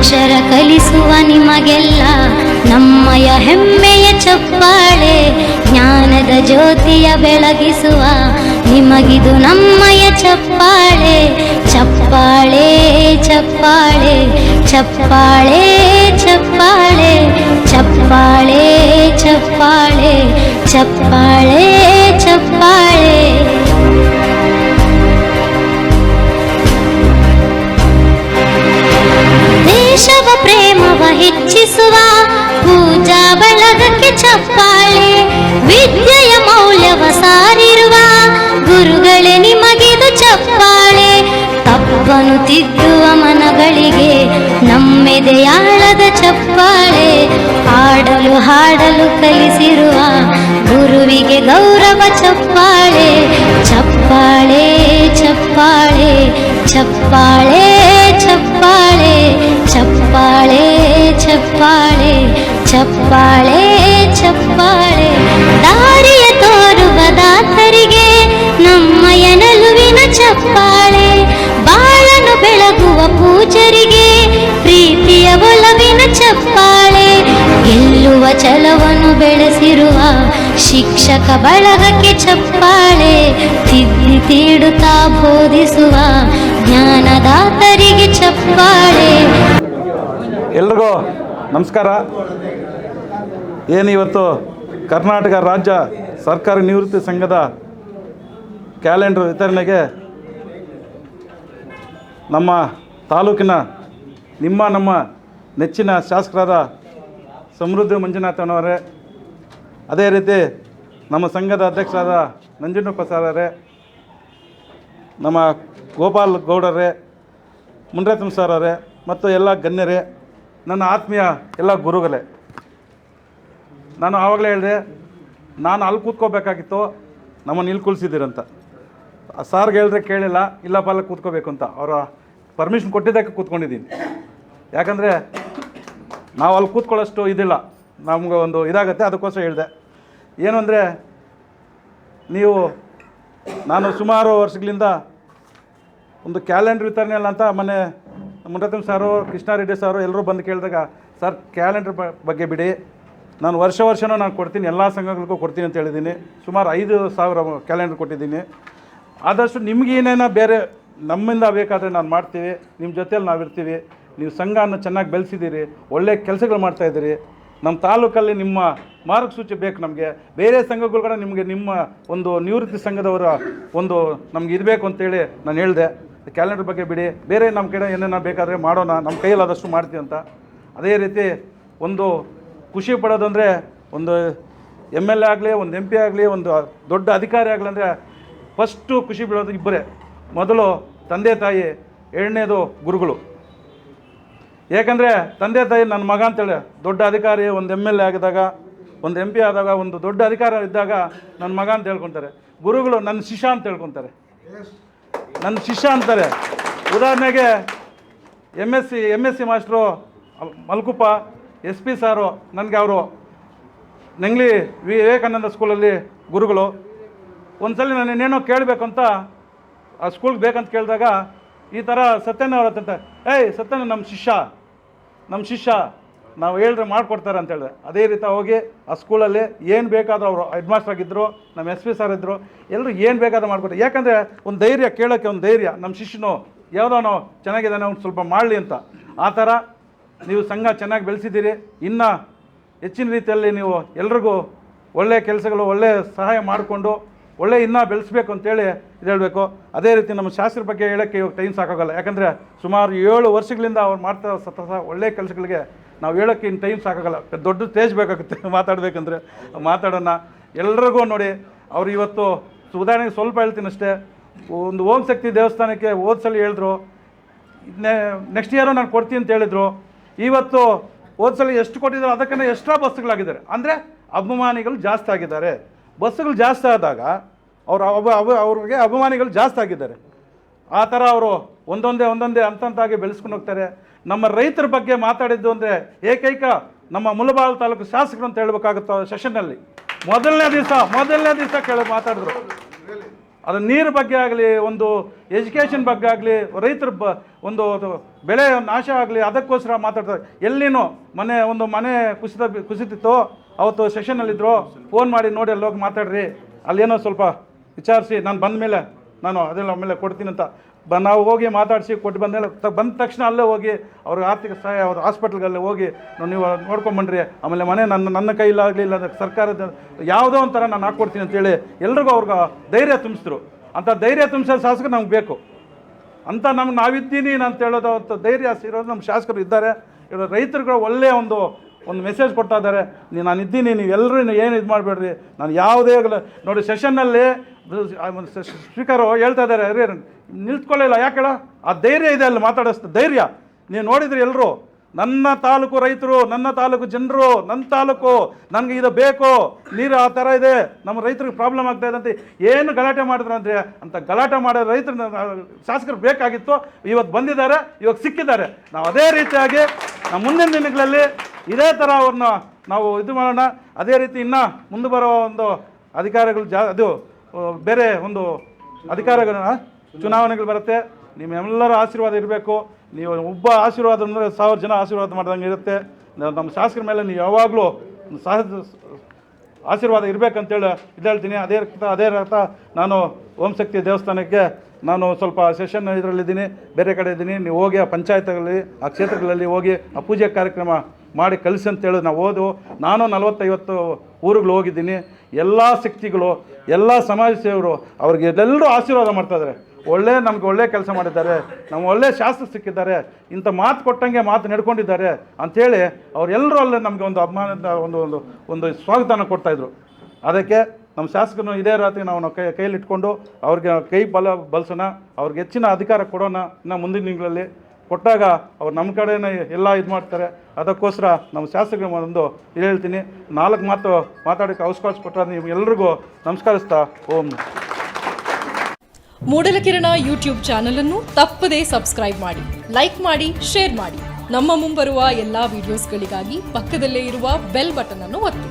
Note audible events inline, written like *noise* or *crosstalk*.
ಅಕ್ಷರ ಕಲಿಸುವ ನಿಮಗೆಲ್ಲ ನಮ್ಮಯ ಹೆಮ್ಮೆಯ ಚಪ್ಪಾಳೆ, ಜ್ಞಾನದ ಜ್ಯೋತಿಯ ಬೆಳಗಿಸುವ ನಿಮಗಿದು ನಮ್ಮಯ ಚಪ್ಪಾಳೆ ಚಪ್ಪಾಳೆ ಚಪ್ಪಾಳೆ ಚಪ್ಪಾಳೆ ಚಪ್ಪಾಳೆ ಚಪ್ಪಾಳೆ ಚಪ್ಪಾಳೆ ಚಪ್ಪಾಳೆ. ತಪ್ಪನು ತಿದ್ದುವ ಮನಗಳಿಗೆ ನಮ್ಮೆದೆಯಾಳದ ಚಪ್ಪಾಳೆ. ಹಾಡಲು ಹಾಡಲು ಕಲಿಸಿರುವ ಗುರುವಿಗೆ ಗೌರವ ಚಪ್ಪಾಳೆ. ಚಪ್ಪಾಳೆ ಚಪ್ಪಾಳೆ ಚಪ್ಪಾಳೆ ಚಪ್ಪಾಳೆ. ಚಪ್ಪಾಳೆ ಚಪ್ಪಾಳೆ ಚಪ್ಪಾಳೆ ಚಪ್ಪಾಳೆ. ದಾರಿಯ ತೋರುವ ದಾತರಿಗೆ ನಮ್ಮಯ ನಲುವಿನ ಚಪ್ಪಾಳೆ. ಪೂಜರಿಗೆ ಪ್ರೀತಿಯ ಒಲವಿನ ಚಪ್ಪಾಳೆ, ಗೆಲ್ಲುವ ಛಲವನ್ನು ಬೆಳೆಸಿರುವ ಶಿಕ್ಷಕ ಬಳಗಕ್ಕೆ ಚಪ್ಪಾಳೆ, ತಿದ್ದಿ ತೀಡುತ್ತಾ ಬೋಧಿಸುವ ಜ್ಞಾನದಾತರಿಗೆ ಚಪ್ಪಾಳೆ. ಎಲ್ರಿಗೂ ನಮಸ್ಕಾರ. ಏನು ಇವತ್ತು ಕರ್ನಾಟಕ ರಾಜ್ಯ ಸರ್ಕಾರಿ ನಿವೃತ್ತಿ ಸಂಘದ ಕ್ಯಾಲೆಂಡರ್ ವಿತರಣೆಗೆ ನಮ್ಮ ತಾಲೂಕಿನ ನಿಮ್ಮ ನಮ್ಮ ನೆಚ್ಚಿನ ಶಾಸಕರಾದ ಸಮೃದ್ಧಿ ಮಂಜುನಾಥನವರೇ ಅದೇ ರೀತಿ ನಮ್ಮ ಸಂಘದ ಅಧ್ಯಕ್ಷರಾದ ನಂಜುಂಡಪ್ಪ ಸಾರರೇ ನಮ್ಮ ಗೋಪಾಲ್ ಗೌಡರೇ ಮುನ್ರತ್ನ ಅವರೇ, ಮತ್ತು ಎಲ್ಲ ಗಣ್ಯರೇ, ನನ್ನ ಆತ್ಮೀಯ ಎಲ್ಲ ಗುರುಗಳೇ. ನಾನು ಆವಾಗಲೇ ಹೇಳಿದೆ, ನಾನು ಅಲ್ಲಿ ಕೂತ್ಕೋಬೇಕಾಗಿತ್ತು, ನಮ್ಮನ್ನು ಇಲ್ಲಿ ಕುಲ್ಸಿದ್ದೀರಂತ ಸಾರ್ಗೆ ಹೇಳಿದ್ರೆ ಕೇಳಿಲ್ಲ, ಇಲ್ಲಪ್ಪ, ಅಲ್ಲಿ ಕೂತ್ಕೋಬೇಕು ಅಂತ. ಅವರ ಪರ್ಮಿಷನ್ ಕೊಟ್ಟಿದ್ದಕ್ಕೆ ಕೂತ್ಕೊಂಡಿದ್ದೀನಿ. ಯಾಕಂದರೆ ನಾವು ಅಲ್ಲಿ ಕೂತ್ಕೊಳ್ಳೋಷ್ಟು ಇದಿಲ್ಲ. ನಮ್ಗೆ ಒಂದು ಇದಾಗುತ್ತೆ, ಅದಕ್ಕೋಸ್ಕರ ಹೇಳಿದೆ. ಏನು ಅಂದರೆ, ನೀವು ನಾನು ಸುಮಾರು ವರ್ಷಗಳಿಂದ ಒಂದು ಕ್ಯಾಲೆಂಡ್ರ್ ವಿತರಣೆ ಅಲ್ಲ ಅಂತ ಮೊನ್ನೆ ಮುನರತ್ನ ಸಾರು ಕೃಷ್ಣಾರೆಡ್ಡಿ ಸಾರು ಎಲ್ಲರೂ ಬಂದು ಕೇಳಿದಾಗ, ಸರ್, ಕ್ಯಾಲೆಂಡ್ರ್ ಬಗ್ಗೆ ಬಿಡಿ. ನಾನು ವರ್ಷ ವರ್ಷನೂ ನಾನು ಕೊಡ್ತೀನಿ, ಎಲ್ಲ ಸಂಘಗಳಿಗೂ ಕೊಡ್ತೀನಿ ಅಂತ ಹೇಳಿದ್ದೀನಿ. ಸುಮಾರು ಐದು ಸಾವಿರ ಕ್ಯಾಲೆಂಡ್ರ್ ಕೊಟ್ಟಿದ್ದೀನಿ. ಆದಷ್ಟು ನಿಮಗೇನೇನೋ ಬೇರೆ ನಮ್ಮಿಂದ ಬೇಕಾದರೆ ನಾನು ಮಾಡ್ತೀವಿ ನಿಮ್ಮ ಜೊತೇಲಿ ನಾವಿರ್ತೀವಿ, ನೀವು ಸಂಘನ ಚೆನ್ನಾಗಿ ಬೆಳೆಸಿದ್ದೀರಿ ಒಳ್ಳೆಯ ಕೆಲಸಗಳು ಮಾಡ್ತಾಯಿದ್ದೀರಿ ನಮ್ಮ ತಾಲೂಕಲ್ಲಿ ನಿಮ್ಮ ಮಾರ್ಗಸೂಚಿ ಬೇಕು ನಮಗೆ. ಬೇರೆ ಸಂಘಗಳು ಕೂಡ ನಿಮಗೆ ನಿಮ್ಮ ಒಂದು ನಿವೃತ್ತಿ ಸಂಘದವರ ಒಂದು ನಮ್ಗೆ ಇರಬೇಕು ಅಂತೇಳಿ ನಾನು ಹೇಳಿದೆ. ಕ್ಯಾಲೆಂಡರ್ ಬಗ್ಗೆ ಬಿಡಿ. ಬೇರೆ ನಮ್ಮ ಕಡೆ ಏನೇನೋ ಬೇಕಾದರೆ ಮಾಡೋಣ ನಮ್ಮ ಕೈಯಲ್ಲಾದಷ್ಟು ಮಾಡ್ತೀವಿ ಅಂತ. ಅದೇ ರೀತಿ ಒಂದು ಖುಷಿ ಪಡೋದಂದರೆ ಒಂದು ಎಂ ಎಲ್ ಎ ಆಗಲಿ, ಒಂದು ಎಂ ಪಿ ಆಗಲಿ, ಒಂದು ದೊಡ್ಡ ಅಧಿಕಾರಿ ಆಗಲಿ ಅಂದರೆ ಫಸ್ಟು ಖುಷಿ ಬೀಳೋದು ಇಬ್ಬರೇ. ಮೊದಲು ತಂದೆ ತಾಯಿ ಎರಡನೇದು ಗುರುಗಳು. ಏಕೆಂದರೆ ತಂದೆ ತಾಯಿ ನನ್ನ ಮಗ ಅಂತೇಳಿ ದೊಡ್ಡ ಅಧಿಕಾರಿ, ಒಂದು ಎಂ ಎಲ್ ಎ ಆಗಿದಾಗ ಒಂದು ಎಂ ಪಿ ಆದಾಗ, ಒಂದು ದೊಡ್ಡ ಅಧಿಕಾರ ಇದ್ದಾಗ ನನ್ನ ಮಗ ಅಂತ ಹೇಳ್ಕೊತಾರೆ. ಗುರುಗಳು ನನ್ನ ಶಿಷ್ಯ ಅಂತ ಹೇಳ್ಕೊತಾರೆ. ನನ್ನ ಶಿಷ್ಯ ಅಂತಾರೆ. ಉದಾಹರಣೆಗೆ M S C M S C master Malkuppa S P sir ನನಗೆ ಅವರು. ನೆಂಗ್ಲಿ ವಿವೇಕಾನಂದ ಸ್ಕೂಲಲ್ಲಿ ಗುರುಗಳು. ಒಂದ್ಸಲ ನಾನು ಇನ್ನೇನೋ ಕೇಳಬೇಕು ಅಂತ ಆ ಸ್ಕೂಲ್ಗೆ ಬೇಕಂತ ಕೇಳಿದಾಗ, ಈ ಥರ ಸತ್ಯನ ಹತ್ರ ಏಯ್ ಸತ್ಯನ ನಮ್ಮ ಶಿಷ್ಯ ನಮ್ಮ ಶಿಷ್ಯ, ನಾವು ಹೇಳಿದ್ರೆ ಮಾಡಿಕೊಡ್ತಾರೆ ಅಂತ ಹೇಳಿದೆ. ಅದೇ ರೀತಿ ಹೋಗಿ ಆ ಸ್ಕೂಲಲ್ಲಿ ಏನು ಬೇಕಾದರೂ ಅವರು ಹೆಡ್ ಮಾಸ್ಟರ್ ಆಗಿದ್ದರು ನಮ್ಮ ಎಸ್ ಪಿ ಸರ್ ಇದ್ದರು ಎಲ್ಲರೂ ಏನು ಬೇಕಾದ್ರೂ ಮಾಡಿಕೊಡ್ತಾರೆ. ಯಾಕಂದರೆ ಒಂದು ಧೈರ್ಯ ಕೇಳೋಕ್ಕೆ ಒಂದು ಧೈರ್ಯ ನಮ್ಮ ಶಿಷ್ಯನು ಯಾವುದೋನೋ ಚೆನ್ನಾಗಿದ್ದಾನೆ, ಅವ್ನು ಸ್ವಲ್ಪ ಮಾಡಲಿ ಅಂತ. ಆ ಥರ ನೀವು ಸಂಘ ಚೆನ್ನಾಗಿ ಬೆಳೆಸಿದ್ದೀರಿ. ಇನ್ನು ಹೆಚ್ಚಿನ ರೀತಿಯಲ್ಲಿ ನೀವು ಎಲ್ರಿಗೂ ಒಳ್ಳೆಯ ಕೆಲಸಗಳು ಒಳ್ಳೆಯ ಸಹಾಯ ಮಾಡಿಕೊಂಡು ಒಳ್ಳೆ ಇನ್ನೂ ಬೆಳೆಸ್ಬೇಕು ಅಂತೇಳಿ ಇದು ಹೇಳಬೇಕು. ಅದೇ ರೀತಿ ನಮ್ಮ ಶಾಸ್ತ್ರ ಬಗ್ಗೆ ಹೇಳೋಕ್ಕೆ ಇವಾಗ ಟೈಮ್ ಸಾಕಾಗಲ್ಲ. ಯಾಕಂದರೆ ಸುಮಾರು ಏಳು ವರ್ಷಗಳಿಂದ ಅವ್ರು ಮಾಡ್ತಾ ಸತತ ಒಳ್ಳೆ ಕೆಲಸಗಳಿಗೆ ನಾವು ಹೇಳೋಕ್ಕೆ ಇನ್ನು ಟೈಮ್ ಸಾಕಾಗಲ್ಲ. ದೊಡ್ಡ ಸ್ಟೇಜ್ ಬೇಕಾಗುತ್ತೆ. *laughs* ಮಾತಾಡಬೇಕಂದ್ರೆ. ಮಾತಾಡೋಣ. ಎಲ್ರಿಗೂ ನೋಡಿ, ಅವ್ರು ಇವತ್ತು ಉದಾಹರಣೆಗೆ ಸ್ವಲ್ಪ ಹೇಳ್ತೀನಿ ಅಷ್ಟೇ. ಒಂದು ಓಂ ಶಕ್ತಿ ದೇವಸ್ಥಾನಕ್ಕೆ ಓದ್ಸಲಿ ಹೇಳಿದ್ರು. ಹೇಳಿದ್ರು ನೆಕ್ಸ್ಟ್ ಇಯರು ನಾನು ಕೊಡ್ತೀನಿ ಅಂತ ಹೇಳಿದರು. ಇವತ್ತು ಓದ್ಸಲಿ ಎಷ್ಟು ಕೊಟ್ಟಿದ್ದಾರೆ ಅದಕ್ಕೇ ಎಕ್ಸ್ಟ್ರಾ ಬಸ್ಸುಗಳಾಗಿದ್ದಾರೆ. ಅಂದರೆ ಅಭಿಮಾನಿಗಳು ಜಾಸ್ತಿ ಆಗಿದ್ದಾರೆ. ಬಸ್ಸುಗಳು ಜಾಸ್ತಿ ಆದಾಗ ಅವ್ರ ಅವ ಅವ ಅವ್ರಿಗೆ ಅಭಿಮಾನಿಗಳು ಜಾಸ್ತಿ ಆಗಿದ್ದಾರೆ. ಆ ಥರ ಅವರು ಒಂದೊಂದೇ ಒಂದೊಂದೇ ಅಂತಂತಾಗಿ ಬೆಳೆಸ್ಕೊಂಡು ಹೋಗ್ತಾರೆ. ನಮ್ಮ ರೈತರ ಬಗ್ಗೆ ಮಾತಾಡಿದ್ದು ಅಂದರೆ ಏಕೈಕ ನಮ್ಮ ಮುಲಬಾಲ್ ತಾಲೂಕು ಶಾಸಕರು ಅಂತ ಹೇಳ್ಬೇಕಾಗುತ್ತೆ ಸೆಷನ್ನಲ್ಲಿ. ಮೊದಲನೇ ದಿವಸ ಮೊದಲನೇ ದಿವಸ ಕೇಳಿ ಮಾತಾಡಿದ್ರು. ಅದು ನೀರು ಬಗ್ಗೆ ಆಗಲಿ, ಒಂದು ಎಜುಕೇಷನ್ ಬಗ್ಗೆ ಆಗಲಿ, ರೈತರ ಬ, ಒಂದು ಬೆಳೆ ನಾಶ ಆಗಲಿ, ಅದಕ್ಕೋಸ್ಕರ ಮಾತಾಡ್ತಾರೆ ಎಲ್ಲಿನೂ ಮನೆ, ಒಂದು ಮನೆ ಕುಸಿತ ಕುಸಿತಿತ್ತು ಅವತ್ತು ಸೆಷನ್ನಲ್ಲಿದ್ದರು ಫೋನ್ ಮಾಡಿ ನೋಡಿ ಅಲ್ಲಿ ಹೋಗಿ ಮಾತಾಡ್ರಿ. ಅಲ್ಲೇನೋ ಸ್ವಲ್ಪ ವಿಚಾರಿಸಿ, ನಾನು ಬಂದ ಮೇಲೆ, ನಾನು ಅದೆಲ್ಲ ಆಮೇಲೆ ಕೊಡ್ತೀನಿ ಅಂತ. ಬ, ನಾವು ಹೋಗಿ ಮಾತಾಡಿಸಿ ಕೊಟ್ಟು ಬಂದ ಬಂದ ತಕ್ಷಣ ಅಲ್ಲೇ ಹೋಗಿ, ಅವ್ರಿಗೆ ಆರ್ಥಿಕ ಸಹಾಯ, ಅವ್ರ ಹಾಸ್ಪಿಟ್ಲ್ಗಲ್ಲೇ ಹೋಗಿ ನೀವು ನೋಡ್ಕೊಂಬನ್ರಿ ಆಮೇಲೆ ಮನೆ ನನ್ನ ನನ್ನ ಕೈಲಾಗಲಿ ಇಲ್ಲ ಸರ್ಕಾರದ, ಯಾವುದೋ ಒಂಥರ ನಾನು ಹಾಕ್ಕೊಡ್ತೀನಿ ಅಂತೇಳಿ ಎಲ್ರಿಗೂ ಅವ್ರಿಗೆ ಧೈರ್ಯ ತುಂಬಿಸಿದ್ರು. ಅಂಥ ಧೈರ್ಯ ತುಂಬಿಸೋ ಶಾಸಕ ನಮ್ಗೆ ಬೇಕು. ಅಂತ ನಮ್ಗೆ ನಾವಿದ್ದೀನಿ ಅಂತ ಹೇಳೋದು ಅಂತ ಧೈರ್ಯ ಇರೋದು ನಮ್ಮ ಶಾಸಕರು ಇದ್ದಾರೆ. ರೈತರುಗಳು ಒಳ್ಳೆಯ ಒಂದು ಒಂದು ಮೆಸೇಜ್ ಕೊಡ್ತಾ ಇದ್ದಾರೆ. ನೀ ನಾನು ಇದ್ದೀನಿ, ನೀವು ಎಲ್ಲರೂ ಏನು ಇದು ಮಾಡಬೇಡ್ರಿ. ನಾನು ಯಾವುದೇ ನೋಡಿ ಸೆಷನ್ನಲ್ಲಿ ಸ್ಪೀಕರು ಹೇಳ್ತಾ ಇದ್ದಾರೆ, ಅರೇ, ನಿಲ್ತ್ಕೊಳ್ಳಿಲ್ಲ, ಯಾಕೆ ಆ ಧೈರ್ಯ ಇದೆ ಅಲ್ಲಿ ಮಾತಾಡಿಸ್ತ ಧೈರ್ಯ. ನೀವು ನೋಡಿದ್ರಿ ಎಲ್ಲರೂ ನನ್ನ ತಾಲೂಕು ರೈತರು, ನನ್ನ ತಾಲೂಕು ಜನರು ನನ್ನ ತಾಲೂಕು, ನನಗೆ ಇದು ಬೇಕು. ನೀರು ಆ ಥರ ಇದೆ. ನಮ್ಮ ರೈತರಿಗೆ ಪ್ರಾಬ್ಲಮ್ ಆಗ್ತಾ ಇದೆ ಅಂತ ಏನು ಗಲಾಟೆ ಮಾಡಿದ್ರು ಅಂದರೆ, ಅಂತ ಗಲಾಟೆ ಮಾಡೋ ರೈತರು, ಶಾಸಕರು ಬೇಕಾಗಿತ್ತು. ಇವತ್ತು ಬಂದಿದ್ದಾರೆ, ಇವಾಗ ಸಿಕ್ಕಿದ್ದಾರೆ. ನಾವು ಅದೇ ರೀತಿಯಾಗಿ ನಮ್ಮ ಮುಂದಿನ ದಿನಗಳಲ್ಲಿ ಇದೇ ಥರ ಅವ್ರನ್ನ ನಾವು ಇದು ಮಾಡೋಣ. ಅದೇ ರೀತಿ ಇನ್ನೂ ಮುಂದೆ ಬರೋ ಒಂದು ಅಧಿಕಾರಿಗಳು ಜಾ ಅದು ಬೇರೆ ಒಂದು ಅಧಿಕಾರಗಳ ಚುನಾವಣೆಗಳು ಬರುತ್ತೆ. ನಿಮ್ಮೆಲ್ಲರ ಆಶೀರ್ವಾದ ಇರಬೇಕು. ನೀವು ಒಬ್ಬ ಆಶೀರ್ವಾದ ಅಂದರೆ ಸಾವಿರ ಜನ ಆಶೀರ್ವಾದ ಮಾಡ್ದಂಗೆ ಇರುತ್ತೆ. ನಮ್ಮ ಶಾಸಕರ ಮೇಲೆ ನೀವು ಯಾವಾಗಲೂ ಸಹ ಆಶೀರ್ವಾದ ಇರಬೇಕಂತೇಳಿ ಇದು ಹೇಳ್ತೀನಿ ಅದೇ ಅದೇ ರಕ್ತ ನಾನು ಓಂಶಕ್ತಿ ದೇವಸ್ಥಾನಕ್ಕೆ ನಾನು ಸ್ವಲ್ಪ ಸೆಷನ್ ಇದರಲ್ಲಿದ್ದೀನಿ. ಬೇರೆ ಕಡೆ ಇದ್ದೀನಿ. ನೀವು ಹೋಗಿ ಆ ಪಂಚಾಯತ್ಗಳಲ್ಲಿ, ಆ ಕ್ಷೇತ್ರಗಳಲ್ಲಿ ಹೋಗಿ ಆ ಪೂಜೆ ಕಾರ್ಯಕ್ರಮ ಮಾಡಿ ಕಲಿಸಿ ಅಂತೇಳಿ ನಾವು ಓದು. ನಾನು ನಲವತ್ತೈವತ್ತು ಊರುಗಳು ಹೋಗಿದ್ದೀನಿ. ಎಲ್ಲ ಶಕ್ತಿಗಳು ಎಲ್ಲ ಸಮಾಜ ಸೇವರು ಅವ್ರಿಗೆ ಎಲ್ಲರೂ ಆಶೀರ್ವಾದ ಮಾಡ್ತಾಯಿದ್ದಾರೆ ಒಳ್ಳೆ ನಮ್ಗೆ ಒಳ್ಳೆ ಕೆಲಸ ಮಾಡಿದ್ದಾರೆ. ನಮ್ಮ ಒಳ್ಳೆ ಶಾಸ್ತ್ರ ಸಿಕ್ಕಿದ್ದಾರೆ. ಇಂಥ ಮಾತು ಕೊಟ್ಟಂಗೆ ಮಾತು ನಡ್ಕೊಂಡಿದ್ದಾರೆ ಅಂಥೇಳಿ ಅವರೆಲ್ಲರೂ ಅಲ್ಲೇ ನಮಗೆ ಒಂದು ಅಭಿಮಾನದ ಒಂದು ಒಂದು ಒಂದು ಸ್ವಾಗತನ ಕೊಡ್ತಾಯಿದ್ರು ಅದಕ್ಕೆ ನಮ್ಮ ಶಾಸಕರು ಇದೇ ರಾತ್ರಿ ನಾವು ಕೈ, ಕೈಯಲ್ಲಿ ಇಟ್ಕೊಂಡು ಅವ್ರಿಗೆ ಕೈ ಬಲ, ಬಲಸೋಣ. ಅವ್ರಿಗೆ ಹೆಚ್ಚಿನ ಅಧಿಕಾರ ಕೊಡೋಣ ಇನ್ನು ಮುಂದಿನ ತಿಂಗಳಲ್ಲಿ ಕೊಟ್ಟಾಗ ಅವ್ರು ನಮ್ಮ ಕಡೆನೇ ಎಲ್ಲ ಇದು ಮಾಡ್ತಾರೆ. ಅದಕ್ಕೋಸ್ಕರ ನಮ್ಮ ಶಾಸಕರು ಒಂದು ಇದು ಹೇಳ್ತೀನಿ. ನಾಲ್ಕು ಮಾತು ಮಾತಾಡೋಕ್ಕೆ ಅವಕಾಶ ಕೊಟ್ಟರೆ ಎಲ್ರಿಗೂ ನಮಸ್ಕರಿಸ್ತಾ, ಓಂ ಮೂಡಲಕಿರಣ ಯೂಟ್ಯೂಬ್ ಚಾನಲ್ ಅನ್ನು ತಪ್ಪದೇ ಸಬ್ಸ್ಕ್ರೈಬ್ ಮಾಡಿ, ಲೈಕ್ ಮಾಡಿ, ಶೇರ್ ಮಾಡಿ. ನಮ್ಮ ಮುಂಬರುವ ಎಲ್ಲಾ ವಿಡಿಯೋಸ್ಗಳಿಗಾಗಿ ಪಕ್ಕದಲ್ಲೇ ಇರುವ ಬೆಲ್ ಬಟನ್ ಅನ್ನು ಒತ್ತಿ.